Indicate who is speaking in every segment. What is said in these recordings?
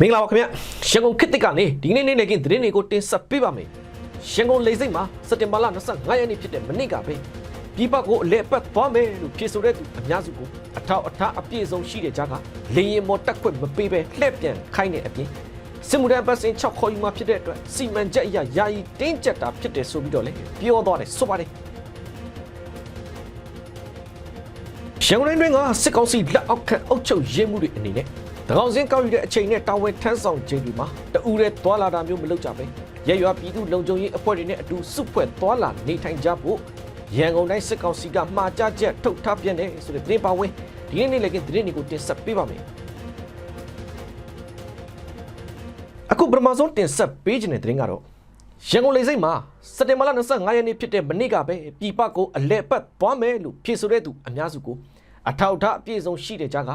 Speaker 1: မင်္ဂလာပါခင်ဗျရန်ကုန်ခေတ်တစ်ကနေဒီနေ့နေ့နဲ့ကင်းသတင်းတွေကိုတင်ဆက်ပေးပါမယ်ရန်ကုန်လေစိတ်မှာစက်တင်ဘာလ25ရက်နေ့ဖြစ်တဲ့မနေ့ကပဲပြည်ပကိုအလဲပတ်သွားမယ်လို့ပြေဆိုတဲ့သူအများစုကိုအထောက်အထားအပြည့်စုံရှိတဲ့ကြားကလေရင်မော်တက်ခွင့်မပေးပဲလှည့်ပြန်ခိုင်းတဲ့အပြင်စစ်မှုထမ်းပတ်စင်6ခေါ်ယူမှဖြစ်တဲ့အတွက်စီမံချက်အရယာယီတင်းကျပ်တာဖြစ်တယ်ဆိုပြီးတော့လေပြောသွားတယ်ဆိုပါတယ်ရန်ကုန်တိုင်းတွင်ကစစ်ကောင်စီလက်အောက်ခံအုပ်ချုပ်ရေးမှုတွေအနေနဲ့ တကောင်စင်းကောက်ယူတဲ့အချိန်နဲ့တာဝန်ထမ်းဆောင်ခြင်းတွေမှာတအူရဲသွာလာတာမျိုးမလုပ်ကြပဲရရွာပြည်သူလုံခြုံရေးအဖွဲ့တွေနဲ့အတူစုဖွဲ့သွာလာနေထိုင်ကြဖို့ရန်ကုန်တိုင်းစစ်ကောင်စီကမှာကြားချက်ထုတ်ထားပြန်တယ်ဆိုတဲ့သတင်းပါဝင်ဒီနေ့နေ့လည်းကသတင်းတွေကိုတင်ဆက်ပေးပါမယ်အခုပထမဆုံးတင်ဆက်ပေးခြင်းတဲ့သတင်းကတော့ရန်ကုန်လေဆိပ်မှာစက်တင်ဘာလ25ရက်နေ့ဖြစ်တဲ့မနေ့ကပဲပြည်ပကိုအလဲပတ်သွားမယ်လို့ဖြေဆိုတဲ့သူအများစုကိုအထောက်အထားအပြည့်စုံရှိတဲ့ကြားက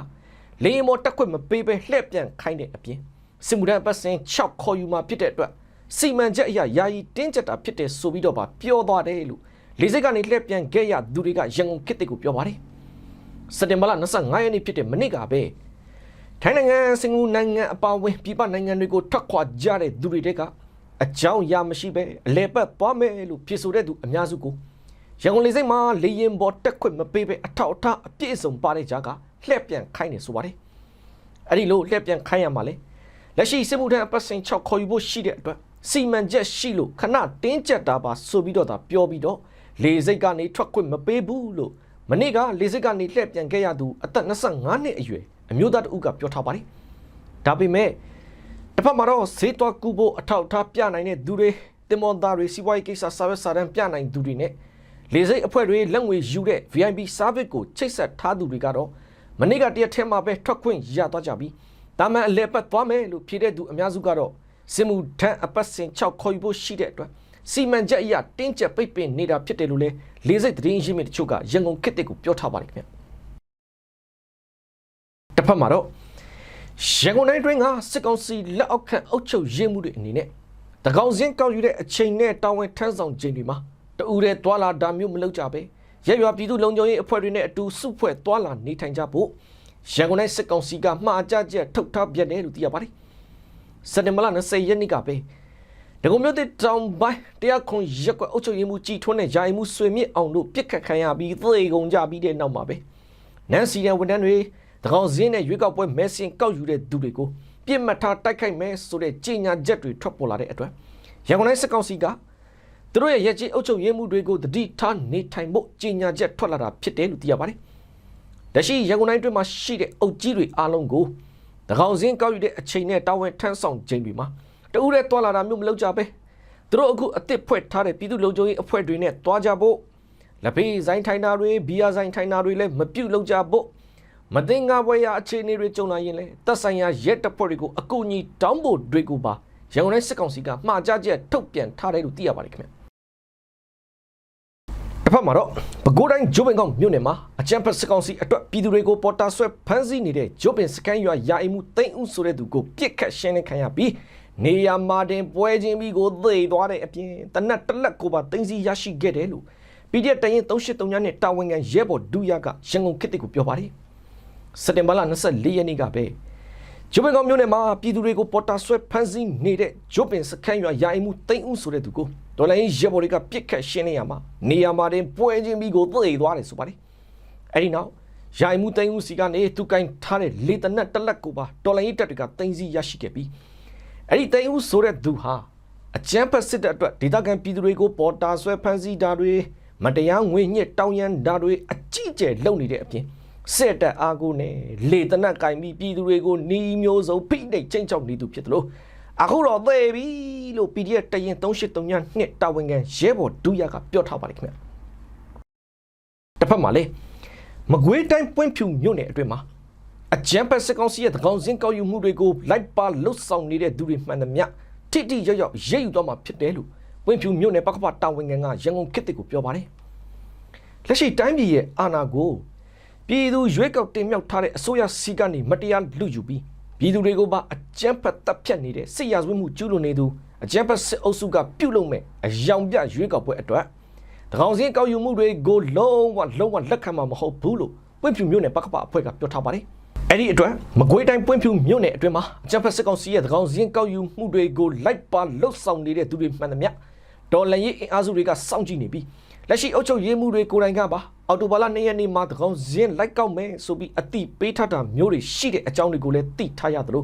Speaker 1: လေယာဉ်မော်တက်ခွင့်မပေးဘဲလှည့်ပြန်ခိုင်းတဲ့အပြင်စစ်မှုထမ်းပတ်စင်6ခေါ်ယူมาဖြစ်တဲ့အတွက်စီမံချက်အရယာယီတင်းကျပ်တာဖြစ်တယ်ဆိုပြီးတော့ပါပြောသွားတယ်လို့လေဆိပ်ကနေလှည့်ပြန်ခဲ့ရသူတွေကရန်ကုန်ခေတ်တွေကိုပြောပါတယ်စက်တင်ဘာလ25ရက်နေ့ဖြစ်တဲ့မနေ့ကပဲထိုင်းနိုင်ငံစင်ကာပူနိုင်ငံအပါအဝင်ပြည်ပနိုင်ငံတွေကိုထွက်ခွာကြတဲ့သူတွေတဲကအကြောင်းအရာမရှိပဲအလဲပတ်သွားမယ်လို့ဖြေဆိုတဲ့သူအများစုကိုရန်ကုန်လေဆိပ်မှာလေရင်ပေါ်တက်ခွင့်မပေးပဲအထောက်အထားအပြည့်အစုံပါတဲ့ကြားက လှည့်ပြန်ခိုင်းနေဆိုပါတယ်အဲ့ဒီလိုလှည့်ပြန်ခိုင်းရမှာလေလက်ရှိစစ်မှုထမ်းအပတ်စဉ်6ခေါ်ယူဖို့ရှိတဲ့အတွက်စီမံချက်ရှိလို့ခဏတင်းကျပ်တာပါဆိုပြီးတော့ဒါပြောပြီးတော့လေစိတ်ကနေထွက်ခွင့်မပေးဘူးလို့မနေ့ကလေစိတ်ကနေလှည့်ပြန်ခဲ့ရသူအသက်25နှစ်အရွယ်အမျိုးသားတဦးကပြောထားပါတယ်ဒါပေမဲ့တစ်ဖက်မှာတော့ဈေးသွားကူဖို့အထောက်အထားပြနိုင်တဲ့သူတွေတင်မွန်သားတွေစီးပွားရေးကိစ္စစာရွက်စာတမ်းပြနိုင်သူတွေနဲ့လေစိတ်အဖွဲ့တွေလက်ငွေယူတဲ့ VIP service ကိုချိတ်ဆက်ထားသူတွေကတော့ မနေ့ကတရက်ထဲမှာပဲထွက်ခွင့်ရသွားကြပြီးဒါမှအလဲပတ်သွားမယ်လို့ဖြေတဲ့သူအများစုကတော့စင်မူထန်းအပတ်စဉ်6ခေါ်ယူဖို့ရှိတဲ့အတွက်စီမံချက်အရတင်းကျပ်ပိတ်ပင်နေတာဖြစ်တယ်လို့လေလေစိတ်သတင်းရင်းမြစ်တချို့ကရန်ကုန်ခေတ်တစ်ကိုပြောထားပါတယ်ခင်ဗျတစ်ဖက်မှာတော့ရန်ကုန်တိုင်းတွင်းကစစ်ကောင်စီလက်အောက်ခံအုပ်ချုပ်ရေးမှုတွေအနေနဲ့တကောင်စင်းကောက်ယူတဲ့အချိန်နဲ့တာဝန်ထမ်းဆောင်ခြင်းတွေမှာတူရဲသွာလာတာမျိုးမလုပ်ကြပဲ ရက်ရွာပြည်သူလုံခြုံရေးအဖွဲ့တွေနဲ့အတူစုဖွဲ့သွာလာနေထိုင်ကြဖို့ရန်ကုန်တိုင်းစစ်ကောင်စီကမှားကြချက်ထုတ်ထားပြတယ်လို့သိရပါတယ်စက်တင်ဘာလ20ရက်နေ့ကပဲဒဂုံမြို့တဲ့တောင်ပိုင်းတရားခွန်ရက်ကွက်အုပ်ချုပ်ရေးမှုကြီးထွန်းတဲ့ယာယီမှုဆွေမြင့်အောင်တို့ပြစ်ခတ်ခံရပြီးသေကုန်ကြပြီးတဲ့နောက်မှာပဲနန်စီရန်ဝန်ထမ်းတွေတကောင်စင်းနဲ့ရွေးကောက်ပွဲမဲဆင်ကောက်ယူတဲ့သူတွေကိုပြစ်မှတ်ထားတိုက်ခိုက်မယ်ဆိုတဲ့ကြေညာချက်တွေထွက်ပေါ်လာတဲ့အတွက်ရန်ကုန်တိုင်းစစ်ကောင်စီက သူတို့ရဲ့ရက်ကြီးအုပ်ချုပ်ရေးမှုတွေကိုတတိထားနေထိုင်ဖို့ကြေညာချက်ထွက်လာတာဖြစ်တယ်လို့သိရပါတယ်။တရှိရန်ကုန်တိုင်းတွင်းမှာရှိတဲ့အုပ်ကြီးတွေအားလုံးကိုတကောင်စင်းကောက်ယူတဲ့အချိန်နဲ့တာဝန်ထမ်းဆောင်ခြင်းတွေမှာတဦးရဲတွာလာတာမျိုးမလုပ်ကြပဲသူတို့အခုအစ်စ်ဖွဲ့ထားတဲ့ပြည်သူ့လုံခြုံရေးအဖွဲ့တွေနဲ့တွားကြဖို့လက်ဖေးဆိုင်ထိုင်တာတွေဘီယာဆိုင်ထိုင်တာတွေလည်းမပြုတ်လုပ်ကြဖို့မတင်ငါဘွေရအခြေအနေတွေကြုံလာရင်လည်းတပ်ဆိုင်ရာရဲတပ်ဖွဲ့တွေကိုအကူအညီတောင်းဖို့တွေကိုပါရန်ကုန်တိုင်းစစ်ကောင်စီကမှားကြချက်ထုတ်ပြန်ထားတယ်လို့သိရပါတယ်ခင်ဗျ တစ်ဖက်မှာတော့ပဲခူးတိုင်းဂျိုးပင်ကောင်မြို့နယ်မှာအကြံဖက်စစ်ကောင်စီအတွက်ပြည်သူတွေကိုပေါ်တာဆွဲဖမ်းဆီးနေတဲ့ဂျိုးပင်စကန်ရွာယာအိမ်မှုတိမ့်ဦးဆိုတဲ့သူကိုပြစ်ခတ်ရှင်းလင်းခံရပြီးနေရမာတင်ပွဲချင်းပြီးကိုသေသွားတဲ့အပြင်တနက်တစ်လက်ကိုပါတင်စီရရှိခဲ့တယ်လို့ PDF တရင်383ညနဲ့တာဝန်ခံရဲဘော်ဒူယာကရန်ကုန်ခေတ်ကိုပြောပါတယ်စက်တင်ဘာလ24ရက်နေ့ကပဲဂျိုပင်ကောင်မြို့နယ်မှာပြည်သူတွေကိုပေါ်တာဆွဲဖမ်းဆီးနေတဲ့ဂျိုပင်စခန်းရွာယာအိမ်မှုတိမ့်ဦးဆိုတဲ့သူကို ဒေါ်လာရေးရဲဘော်တွေကပြစ်ခတ်ရှင်းနေရမှာနေရာမှာတင်ပွဲချင်းပြီးကိုသေသွားတယ်ဆိုပါတယ်အဲ့ဒီနောက်ယာအိမ်မှုတိမ့်ဦးစီကနေသူကင်ထားတဲ့လေတနက်တစ်လက်ကိုပါဒေါ်လာရေးတပ်တွေကတင်စီရရှိခဲ့ပြီးအဲ့ဒီတိမ့်ဦးဆိုတဲ့သူဟာအကြမ်းဖက်စစ်တပ်အတွက်ဒေသခံပြည်သူတွေကိုပေါ်တာဆွဲဖမ်းဆီးတာတွေမတရားငွေညစ်တောင်းရမ်းတာတွေအကြီးအကျယ်လုပ်နေတဲ့အပြင်စစ်တပ်အားကိုနဲ့လေတနက်ကင်ပြီးပြည်သူတွေကိုနှီးမျိုးစုံဖိနှိပ်ချိန်ချောက်နေသူဖြစ်တယ်လို့ အခုတော့သေပြီလို့ PDF တရင်383ညနှစ်တာဝန်ခံရဲဘော်ဒူရကပြောထားပါတယ်ခင်ဗျတစ်ဖက်မှာလေမကွေးတိုင်းပွင့်ဖြူမြို့နယ်အတွင်းမှာအကြမ်းဖက်စစ်ကောင်စီရဲ့တကောင်စင်းကောက်ယူမှုတွေကိုလိုက်ပါလွတ်ဆောင်နေတဲ့သူတွေမှန်သမျှထိတိရောက်ရောက်ရိပ်ယူသွားမှာဖြစ်တယ်လို့ပွင့်ဖြူမြို့နယ်ပကပတာဝန်ခံကရန်ကုန်ခေတ်ကိုပြောပါတယ်လက်ရှိတိုင်းပြည်ရဲ့အာဏာကိုပြည်သူရွေးကောက်တင်မြှောက်ထားတဲ့အစိုးရစီကနေမတရားလူယူပြီး ပြည်သူတွေကိုပါအကြမ်းဖက်တပ်ဖြတ်နေတဲ့စစ်ရာဇဝတ်မှုကျူးလွန်နေသူအကြမ်းဖက်စစ်အုပ်စုကပြုတ်လုံမဲ့အယောင်ပြရွေးကောက်ပွဲအတွက်တကောင်စင်းကောက်ယူမှုတွေကိုလုံးဝလုံးဝလက်ခံမှာမဟုတ်ဘူးလို့ပွင့်ဖြူမြို့နယ်ပကပအဖွဲ့ကပြောထားပါတယ်အဲ့ဒီအတွက်မကွေးတိုင်းပွင့်ဖြူမြို့နယ်အတွင်းမှာအကြံဖက်စစ်ကောင်စီရဲ့သကောင်စင်းကောက်ယူမှုတွေကိုလိုက်ပါလှုပ်ဆောင်နေတဲ့သူတွေမှန်သမျှဒေါ်လာရေးအင်အားစုတွေကစောင့်ကြည့်နေပြီး လက်ရှိအုပ်ချုပ်ရေးမှုတွေကိုယ်တိုင်ကပါအော်တိုဘာလ2ရက်နေ့မှာသကောင်စင်းလိုက်ကောက်မယ်ဆိုပြီးအတိပေးထားတာမျိုးတွေရှိတဲ့အကြောင်းတွေကိုလည်းသိထားရသလို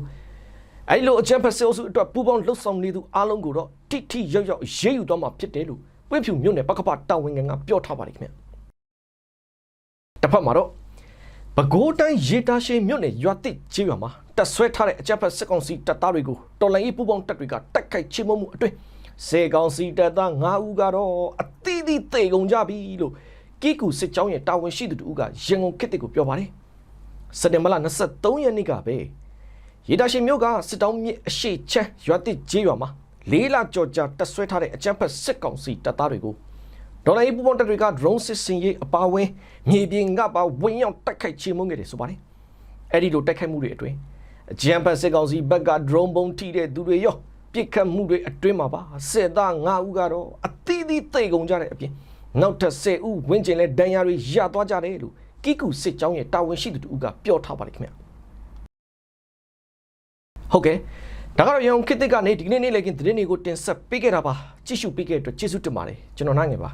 Speaker 1: အဲ့လိုအကြံဖက်စစ်အုပ်စုအတွက်ပူးပေါင်းလှုပ်ဆောင်နေသူအားလုံးကိုတော့တိတိရောက်ရောက်ရေးယူတော့မှာဖြစ်တယ်လို့ပွင့်ဖြူမြို့နယ်ပကပတာဝန်ခံကပြောထားပါတယ်ခင်ဗျတစ်ဖက်မှာတော့ပဲခူးတိုင်းရေတာရှည်မြို့နယ်ရွာတစ်ကျေးရွာမှာတက်ဆွဲထားတဲ့အကြပ်ဖက်စစ်ကောင်စီတပ်သားတွေကိုတော်လိုင်းရေးပူးပေါင်းတပ်တွေကတိုက်ခိုက်ချေမှုမှုအတွင်း စေကောင်စီတပ်သား9ဦးကတော့အသီးသီးတေကုန်ကြပြီလို့ကီကူစစ်ကြောင်းရဲ့တာဝန်ရှိသူတို့ကရန်ကုန်ခေတ်တစ်ကိုပြောပါတယ်စက်တင်ဘာလ23ရက်နေ့ကပဲရေတာရှည်မြို့ကစစ်တောင်းမြစ်အရှိချမ်းရွာတစ်ကျေးရွာမှာလေးလကြော်ကြာတက်ဆွဲထားတဲ့အကြပ်ဖက်စစ်ကောင်စီတပ်သားတွေကိုဒေါ်လာရေးပူပေါင်းတပ်တွေက drone စစ်စင်ရေးအပါအဝင်မြေပြင်ကပါဝင်ရောက်တိုက်ခိုက်ချေမှုန်းခဲ့တယ်ဆိုပါတယ်။အဲ့ဒီလိုတိုက်ခိုက်မှုတွေအတွင်းအကြံဖက်စစ်ကောင်စီဘက်က drone ပုံထိတဲ့သူတွေရော ပြစ်ခတ်မှုတွေအတွင်းမှာပါစစ်သား9ဦးကတော့အသီးသီးတိတ်ကုန်ကြတဲ့အပြင်နောက်ထပ်10ဦးဝင်းကျင်လဲဒဏ်ရာတွေရသွားကြတယ်လို့ကီကူစစ်ကြောင်းရဲ့တာဝန်ရှိသူတူကပြောထားပါတယ်ခင်ဗျာ။ဟုတ်ကဲ့ဒါကတော့ရန်ကုန်ခေတ်သစ်ကနေဒီကနေ့နေ့လည်ကင်းသတင်းတွေကိုတင်ဆက်ပေးခဲ့တာပါကြည့်ရှုပေးခဲ့တဲ့အတွက်ကျေးဇူးတင်ပါတယ်ကျွန်တော်နိုင်ငယ်ပါ